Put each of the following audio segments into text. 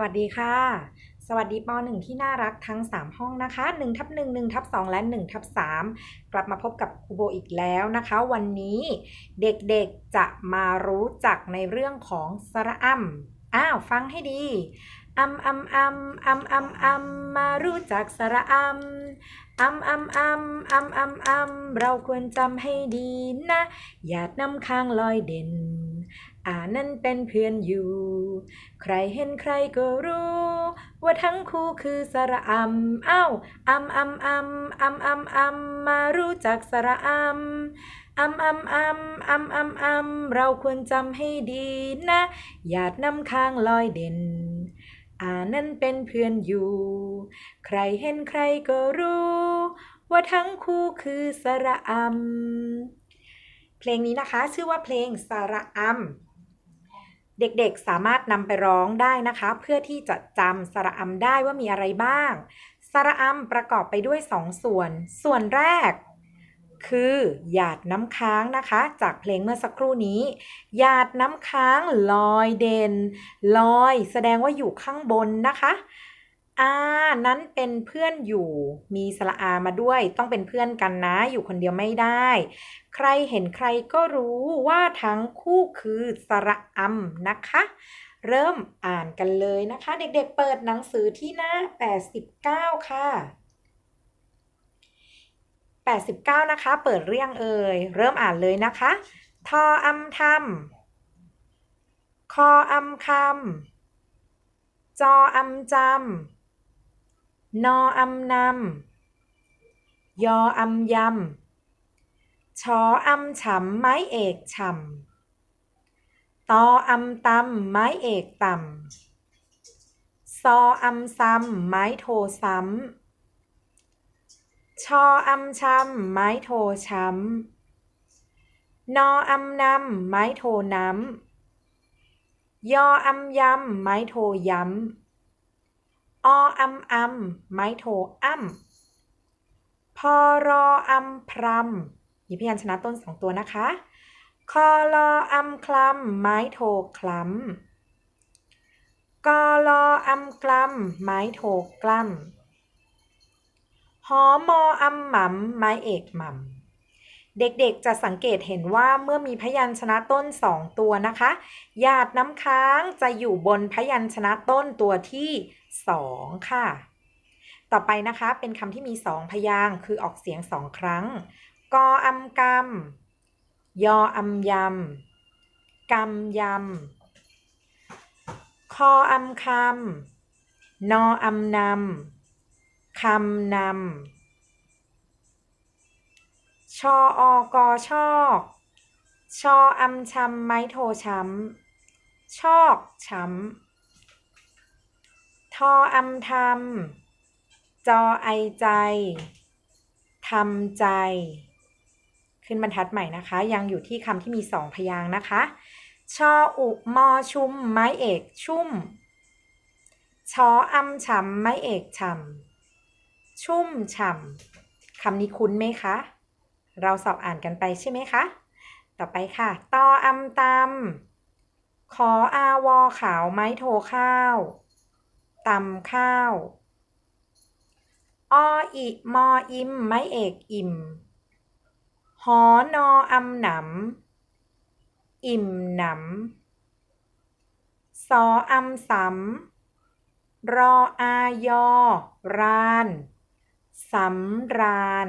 วัสดีค่ะ สวัสดีป .1 ที่น่ารักทั้ง 3 ห้องนะคะ1ทับ1 1ทับ2และ1ทับ3กลับมาพบกับครูโบอีกแล้วนะคะ วันนี้เด็กๆจะมารู้จักในเรื่องของสระอัมอ้าวฟังให้ดีอัมอัมอัมอัมอัมอัมมารู้จักสระอัมอัมอัมอัมอัมอัมอัมเราควรจำให้ดีนะหยานำค้างลอยเด่น อ่านั่นเป็นเพื่อนอยู่ ใครเห็นใครก็รู้ ว่าทั้งคู่คือสระอัมอ้าวอัมอัมอัมอัมอัมอัมมารู้จักสระอัมอัมอัมอัมอัมอัมอัมเราควรจำให้ดีนะหยาดน้ำค้างลอยเด่นอ่านั่นเป็นเพื่อนอยู่ ใครเห็นใครก็รู้ ว่าทั้งคู่คือสระอัมเพลงนี้นะคะ ชื่อว่าเพลงสระอัม เด็กๆสามารถนำไปร้องได้นะคะ เพื่อที่จะจำสระอัมได้ว่ามีอะไรบ้าง สระอัมประกอบไปด้วยสองส่วน ส่วนแรก คือหยาดน้ำค้างนะคะ จากเพลงเมื่อสักครู่นี้หยาดน้ำค้างลอยเด่นลอย แสดงว่าอยู่ข้างบนนะคะ อานั้นเป็นเพื่อนอยู่ มีสระอามาด้วย ต้องเป็นเพื่อนกันนะ อยู่คนเดียวไม่ได้ ใครเห็นใครก็รู้ว่าทั้งคู่คือสระอัมนะคะ เริ่มอ่านกันเลยนะคะ เด็กๆเปิดหนังสือที่หน้า 89 ค่ะ 89 นะคะ เปิดเรียงเอ่ย เริ่มอ่านเลยนะคะ ทออำทำคออำคำจออำจำ นออำนำยออำยำชออำฉ่ำไม้เอกฉ่ำตออำตำไม้เอกต่ำซออำซ้ำไม้โทซ้ำชออำช้ำไม้โทช้ำนออำนำไม้โทน้ำยออำยำไม้โทย้ำ ออำอำไม้โทอ้ำพอรออำพรำมีพยัญชนะต้นสองตัวนะคะ คอลออำคลำไม้โทคลำกอลออำกลำไม้โทกลำหอมออำหม่ำไม้เอกหม่ำเด็กๆ จะสังเกตเห็นว่าเมื่อมีพยัญชนะต้นสองตัวนะคะ หยาดน้ำค้างจะอยู่บนพยัญชนะต้นตัวที่ สองค่ะ ต่อไปนะคะเป็นคำที่มีสองพยางค์คือออกเสียงสองครั้ง กออำกำยออำยำกำยำคออำคำนออำนำคำนำชออกอชอกชออำชำไม้โทช้ำชอกช้ำ ทออำทำจอไอใจทำใจ ขึ้นบรรทัดใหม่นะคะ ยังอยู่ที่คำที่มีสองพยางค์นะคะ ชออุมอชุม ไม้เอกชุ่ม ชออำฉ่ำไม้เอกฉ่ำชุ่มฉ่ำคำนี้คุ้นไหมคะ เราสอบอ่านกันไปใช่ไหมคะ ต่อไปค่ะตออำตำขออาวอขาวไม้โทข้าว ตำข้าว ออิมออิมไม้เอกอิ่ม หอนออำหนำอิ่มหนำสออำสำรออายอรานสำราญ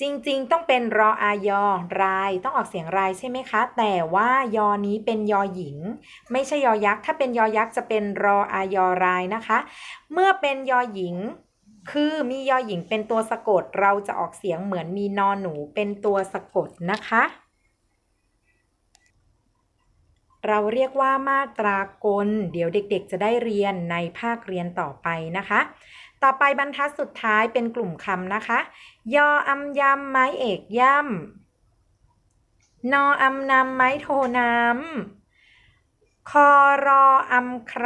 จริงๆ ต้องเป็นรออายอรายต้องออกเสียงรายใช่ไหมคะ แต่ว่ายอนี้เป็นยอหญิง ไม่ใช่ยอยักษ์ ถ้าเป็นยอยักษ์จะเป็นรออายอรายนะคะ เมื่อเป็นยอหญิงคือมียอหญิงเป็นตัวสะกดเราจะออกเสียงเหมือนมีนอนหนูเป็นตัวสะกดนะคะ เราเรียกว่ามาตรากล เดี๋ยวเด็กๆ จะได้เรียนในภาคเรียนต่อไปนะคะ ต่อไปบรรทัดสุดท้ายเป็นกลุ่มคำนะคะ ยออำยำไม้เอกย่ำนออำนำไม้โทน้ำคอรออำคร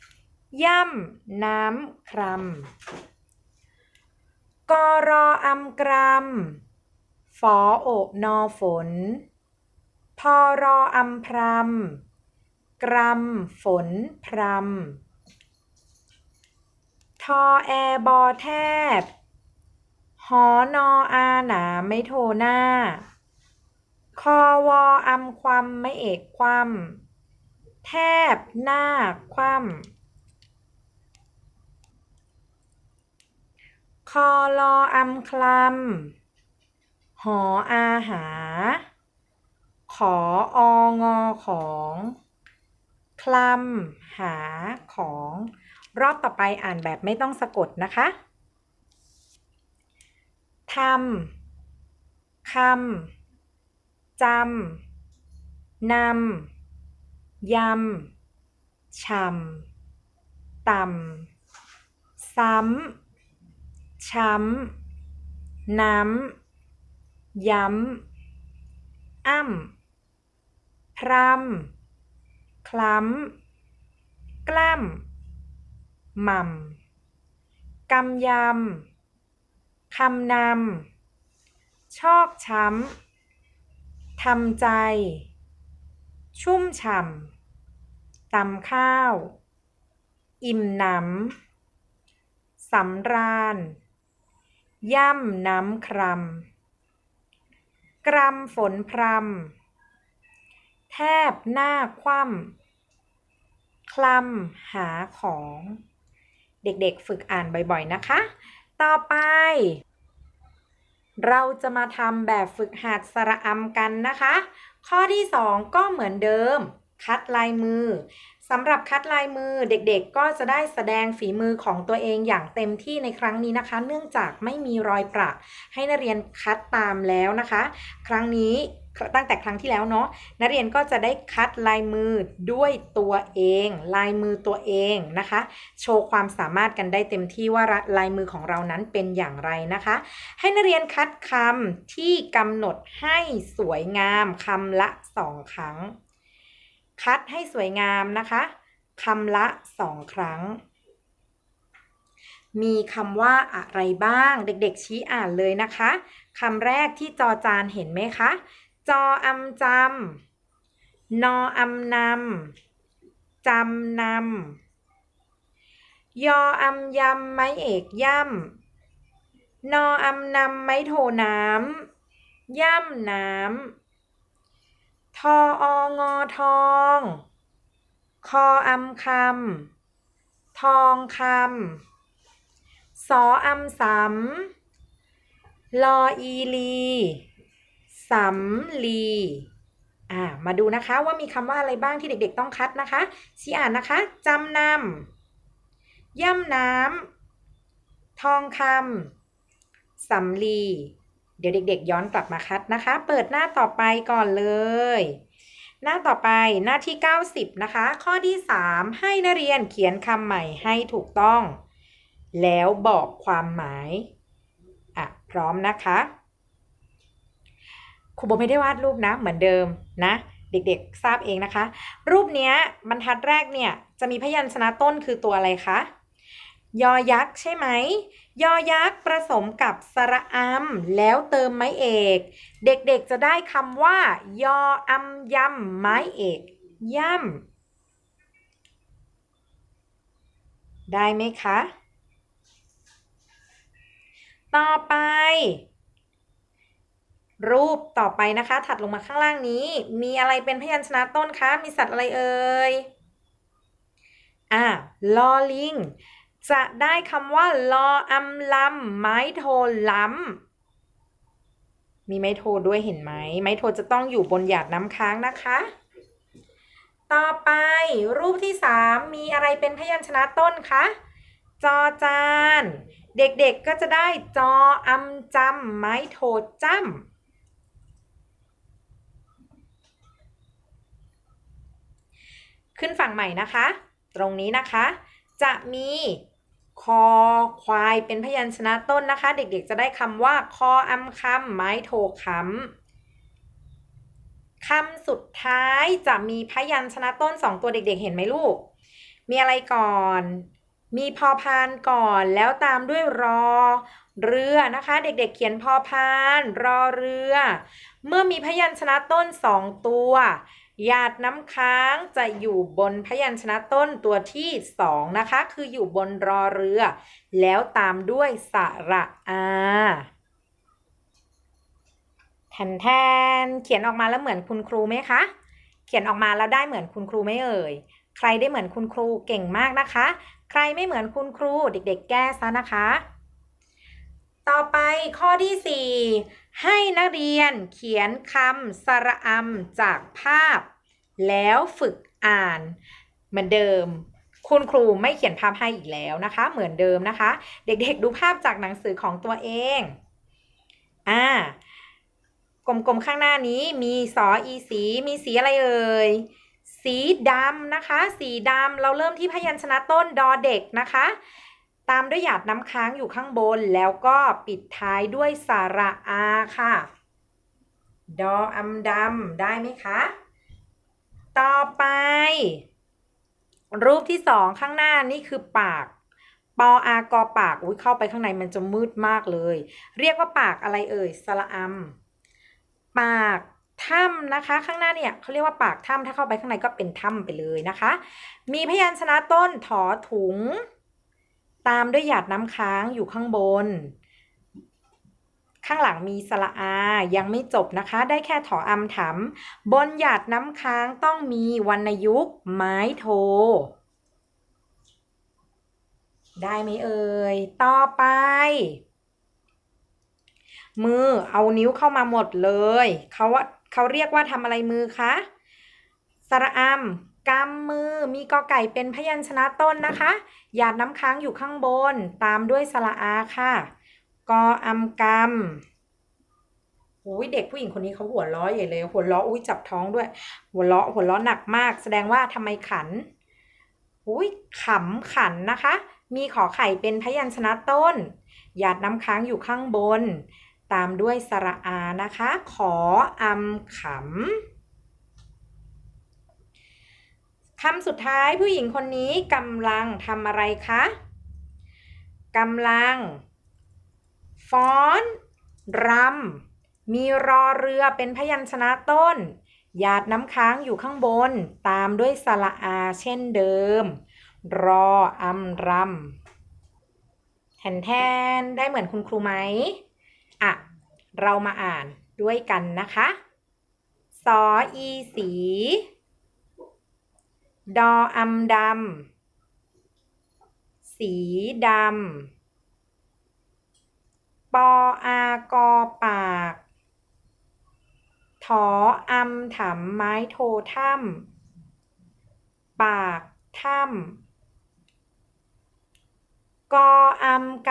ำย่ำน้ำครำกอรออำกรำฝอโอนอฝน พอรออำพรำกรำฝนพรำ แอบอแทบ หอนออาหนาไม่โทหน้า คอวออำความไม่เอกความแทบหน้าคว่ำคอลออำคลำหออาหา ขอองอของ คลำหาของ รอบต่อไปอ่านแบบไม่ต้องสะกดนะคะทำคำจำนำยำชำตำซ้ำช้ำน้ำย้ำอ้ำพรำคล้ำกล้ำ หม่ำกำยำคำนำชอกช้ำทำใจ ชุ่มฉ่ำตำข้าว อิ่มหนำสำราญ ย่ำน้ำครำกรำฝนพรำแทบหน้าคว่ำคลำหาของ เด็กๆ ฝึกอ่านบ่อยๆนะคะ ต่อไป เราจะมาทำแบบฝึกหัดสระอำกันนะคะ ข้อที่ 2 ก็เหมือนเดิม คัดลายมือสำหรับคัดลายมือเด็กๆ ก็จะได้แสดงฝีมือของตัวเองอย่างเต็มที่ในครั้งนี้นะคะ เนื่องจากไม่มีรอยประให้นักเรียนคัดตามแล้วนะคะ ครั้งนี้ ตั้งแต่ครั้งที่แล้วเนาะนักเรียนก็จะได้คัดลายมือด้วยตัวเอง ลายมือตัวเองนะคะ โชว์ความสามารถกันได้เต็มที่ว่าลายมือของเรานั้นเป็นอย่างไรนะคะ ให้นักเรียนคัดคำที่กำหนดให้สวยงามคำละสองครั้ง คัดให้สวยงามนะคะคำละสองครั้งมีคำว่าอะไรบ้างเด็กๆชี้อ่านเลยนะคะคำแรกที่จอจานเห็นไหมคะ จออำจำ นออำนำ จำนำ ยออำยำไม้เอกย่ำ นออำนำไม้โทน้ำ ย่ำน้ำ ทอองอทอง คออำคำ ทองคำ สออำสำลออีลี สำลีอ่ามาดูนะคะว่ามีคำว่าอะไรบ้างที่เด็กๆต้องคัดนะคะชี้อ่านนะคะจำนำย่ำน้ำทองคำสำลี เดี๋ยวเด็ก ๆ ย้อนกลับมาคัดนะคะ เปิดหน้าต่อไปก่อนเลย หน้าต่อไปหน้าที่ 90 นะคะ ข้อที่ 3 ให้นักเรียนเขียนคำใหม่ให้ถูกต้อง แล้วบอกความหมายอะพร้อมนะคะ ครูโบไม่ได้วาดรูปนะเหมือนเดิมนะ เด็กๆทราบเองนะคะ รูปนี้บรรทัดแรกเนี่ยจะมีพยัญชนะต้นคือตัวอะไรคะยอยักษ์ใช่ไหม ยอยักษ์ผสมกับสระอำแล้วเติมไม้เอก เด็กๆจะได้คำว่า ยออำยำไม้เอกย่ำได้ไหมคะ ต่อไป รูปต่อไปนะคะ ถัดลงมาข้างล่างนี้ มีอะไรเป็นพยัญชนะต้นคะ มีสัตว์อะไรเอ่ย อ่าลอลิง จะได้คำว่าลออำลำไม้โทล้ำมีไม้โทด้วยเห็นไหม ไม้โทจะต้องอยู่บนหยาดน้ำค้างนะคะ ต่อไปรูปที่สามมีอะไรเป็นพยัญชนะต้นคะ จอจานเด็กๆก็จะได้จออำจำไม้โทจ้ำ ขึ้นฝั่งใหม่นะคะ ตรงนี้นะคะ จะมีคอควายเป็นพยัญชนะต้นนะคะ เด็กๆจะได้คำว่า คออำคำไม้โทคำคำสุดท้ายจะมีพยัญชนะต้นสองตัวเด็กๆ เห็นไหมลูก มีอะไรก่อน มีพอพานก่อนแล้วตามด้วยรอเรือนะคะ เด็กๆเขียนพอพาน รอเรือ เมื่อมีพยัญชนะต้นสองตัว หยาดน้ำค้างจะอยู่บนพยัญชนะต้นตัวที่สองนะคะ คืออยู่บนรอเรือ แล้วตามด้วยสระอาแทนแทนเขียนออกมาแล้วเหมือนคุณครูไหมคะ เขียนออกมาแล้วได้เหมือนคุณครูไหมเอ่ย ใครได้เหมือนคุณครูเก่งมากนะคะ ใครไม่เหมือนคุณครูเด็กๆ แก้ซะนะคะ ต่อไปข้อที่4 ให้นักเรียนเขียนคำสระอำจากภาพ แล้วฝึกอ่านเหมือนเดิม คุณครูไม่เขียนภาพให้อีกแล้วนะคะ เหมือนเดิมนะคะ เด็กๆดูภาพจากหนังสือของตัวเองอ่ากลมๆข้างหน้านี้มีสออีสี มีสีอะไรเอ่ยสีดำนะคะ สีดำเราเริ่มที่พยัญชนะต้นดอเด็กนะคะ ตามด้วยหยาดน้ำค้างอยู่ข้างบน แล้วก็ปิดท้ายด้วยสาระอาค่ะ ดออำดำได้ไหมคะ ต่อไป รูปที่สองข้างหน้านี่คือปาก ปออากอปาก อุ้ยเข้าไปข้างในมันจะมืดมากเลย เรียกว่าปากอะไรเอ่ย สระอำปากถ้ำนะคะ ข้างหน้าเนี่ยเขาเรียกว่าปากถ้ำถ้าเข้าไปข้างในก็เป็นถ้ำไปเลยนะคะ มีพยัญชนะต้นถอถุง ตามด้วยหยาดน้ำค้างอยู่ข้างบน ข้างหลังมีสระอา ยังไม่จบนะคะ ได้แค่ถออำถามบนหยาดน้ำค้างต้องมีวรรณยุกต์ไม้โท ได้ไหมเอ่ย ต่อไป มือเอานิ้วเข้ามาหมดเลย เขาว่าเขาเรียกว่าทำอะไรมือคะ สระอำ กำมือมีกอไก่เป็นพยัญชนะต้นนะคะ หยาดน้ำค้างอยู่ข้างบน ตามด้วยสระอาค่ะ กออำกำอุ้ยเด็กผู้หญิงคนนี้เขาหัวล้อใหญ่เลย หัวล้ออุ้ยจับท้องด้วย หัวล้อหัวล้อหนักมาก แสดงว่าทำไมขันอุ้ยขำขันนะคะ มีขอไข่เป็นพยัญชนะต้น หยาดน้ำค้างอยู่ข้างบน ตามด้วยสระอานะคะ ขออำขำ คำสุดท้ายผู้หญิงคนนี้กำลังทำอะไรคะกำลัง ฟ้อนรำมีรอเรือเป็นพยัญชนะต้น หยาดน้ำค้างอยู่ข้างบน ตามด้วยสระอาเช่นเดิม รออำรำแทนแทนได้เหมือนคุณครูไหมอะ เรามาอ่านด้วยกันนะคะ สออีสี ดออำดำ สีดำ ปออากอปาก ถออำถำไม้โทถ้ำปากถ้ำกออำก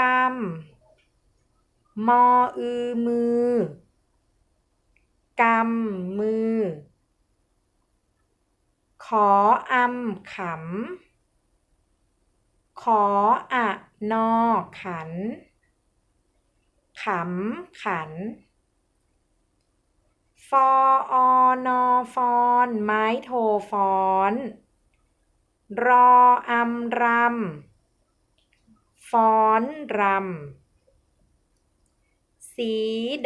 ำมออือมือกำมือ ขออำขำ ขออะนอขัน ขำขัน ฟออนอฟอนไม้โทฟอน รออำรำ ฟอนรำ สี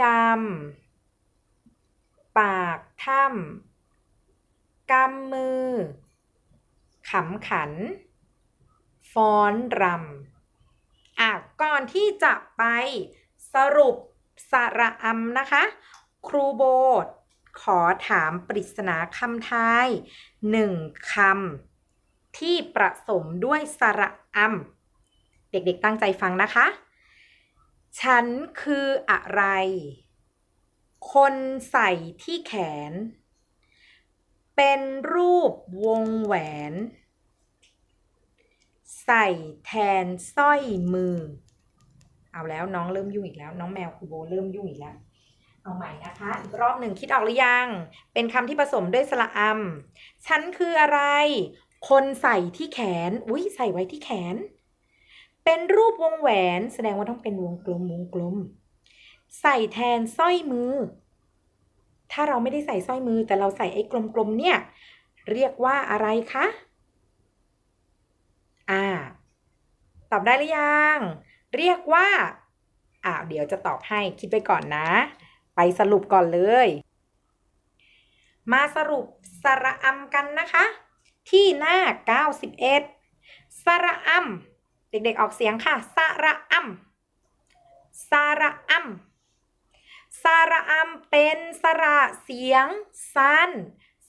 ดำ ปากถ้ำ กำมือ ขำขัน ฟ้อนรำอะก่อนที่จะไปสรุปสระอำนะคะ ครูโบขอถามปริศนาคำทายหนึ่งคำที่ประสมด้วยสระอำเด็กๆตั้งใจฟังนะคะ ฉันคืออะไร คนใส่ที่แขน เป็นรูปวงแหวน ใส่แทนสร้อยมือ เอาแล้วน้องเริ่มยุ่งอีกแล้ว น้องแมวคูโบเริ่มยุ่งอีกแล้วเอาใหม่นะคะ อีกรอบหนึ่งคิดออกหรือยัง เป็นคำที่ผสมด้วยสระอำฉันคืออะไร คนใส่ที่แขน อุ้ยใส่ไว้ที่แขน เป็นรูปวงแหวน แสดงว่าต้องเป็นวงกลมวงกลม ใส่แทนสร้อยมือ ถ้าเราไม่ได้ใส่สร้อยมือแต่เราใส่ไอ้กลมๆเนี่ย เรียกว่าอะไรคะ อ่า ตอบได้หรือยัง เรียกว่า อ่าเดี๋ยวจะตอบให้คิดไปก่อนนะ ไปสรุปก่อนเลย มาสรุปสระอำกันนะคะ ที่หน้า 91 สระอำเด็กๆออกเสียงค่ะ สระอำสระอำ สระอำเป็นสระเสียงสั้น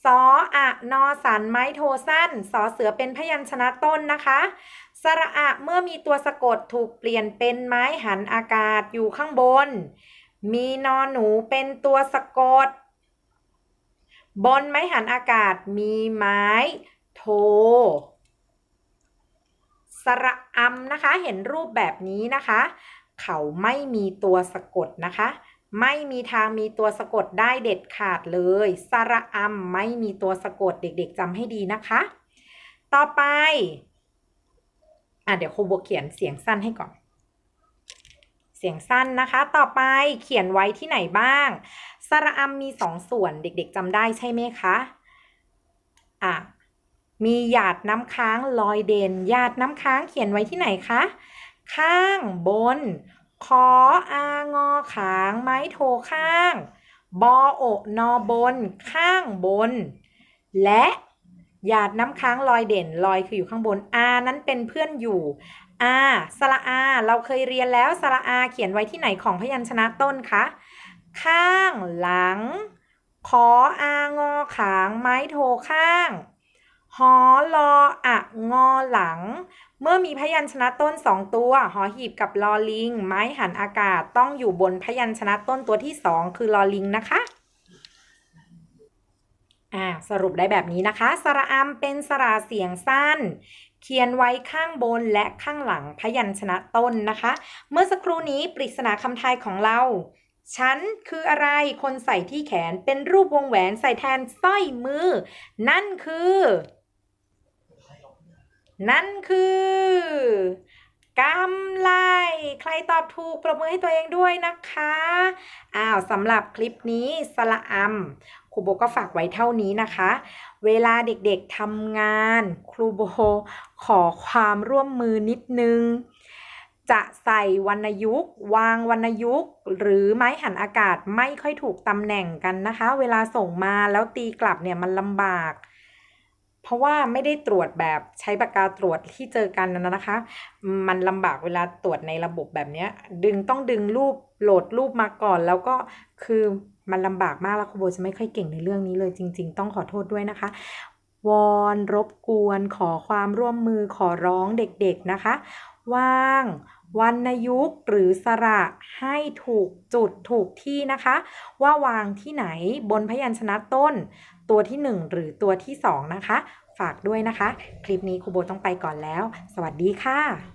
สออะนอสันไม้โทสั้นสอเสือเป็นพยัญชนะต้นนะคะ สระอะเมื่อมีตัวสะกดถูกเปลี่ยนเป็นไม้หันอากาศอยู่ข้างบน มีนอหนูเป็นตัวสะกด บนไม้หันอากาศมีไม้โท สระอำนะคะเห็นรูปแบบนี้นะคะ เขาไม่มีตัวสะกดนะคะ ไม่มีทางมีตัวสะกดได้เด็ดขาดเลยสระอำไม่มีตัวสะกดเด็กๆจำให้ดีนะคะ ต่อไป อะเดี๋ยวครูบัวเขียนเสียงสั้นให้ก่อน เสียงสั้นนะคะ ต่อไปเขียนไว้ที่ไหนบ้างสระอำมีสองส่วนเด็กๆจำได้ใช่ไหมคะ อะมีหยาดน้ำค้างลอยเด่นหยาดน้ำค้างเขียนไว้ที่ไหนคะ ข้างบน ขออางอขางไม้โทข้าง บอโอนอบน ข้างบน และหยาดน้ำค้างลอยเด่นลอยคืออยู่ข้างบนอานั้นเป็นเพื่อนอยู่อาสระอา เราเคยเรียนแล้วสระอาเขียนไว้ที่ไหนของพยัญชนะต้นคะ ข้างหลัง ขออางอขางไม้โทข้าง หอลออะงอหลัง เมื่อมีพยัญชนะต้นสองตัว หอหีบกับลอลิง ไม้หันอากาศต้องอยู่บนพยัญชนะต้นตัวที่สองคือลอลิงนะคะอ่าสรุปได้แบบนี้นะคะ สระอำเป็นสระเสียงสั้น เขียนไว้ข้างบนและข้างหลังพยัญชนะต้นนะคะ เมื่อสักครู่นี้ปริศนาคำทายของเรา ฉันคืออะไร คนใส่ที่แขนเป็นรูปวงแหวนใส่แทนสร้อยมือ นั่นคือ นั่นคือกำไลใครตอบถูกปรบมือให้ตัวเองด้วยนะคะ อ้าวสำหรับคลิปนี้สละอำครูโบก็ฝากไว้เท่านี้นะคะ เวลาเด็กๆทำงาน ครูโบขอความร่วมมือนิดนึง จะใส่วรรณยุกวางวรรณยุกหรือไม้หันอากาศไม่ค่อยถูกตำแหน่งกันนะคะ เวลาส่งมาแล้วตีกลับเนี่ยมันลำบาก เพราะว่าไม่ได้ตรวจแบบใช้ปากกาตรวจที่เจอกันนะนะคะ มันลำบากเวลาตรวจในระบบแบบเนี้ยดึงต้องดึงรูปโหลดรูปมาก่อน แล้วก็คือมันลำบากมากแล้วครูโบจะไม่ค่อยเก่งในเรื่องนี้เลยจริง ๆ ต้องขอโทษด้วยนะคะ วอนรบกวน ขอความร่วมมือขอร้องเด็กๆนะคะ ว่างวรรณยุกต์หรือสระให้ถูกจุดถูกที่นะคะ ว่าวางที่ไหนบนพยัญชนะต้น ตัวที่ 1 หรือตัวที่ 2 นะคะ ฝากด้วยนะคะ คลิปนี้ครูโบต้องไปก่อนแล้ว สวัสดีค่ะ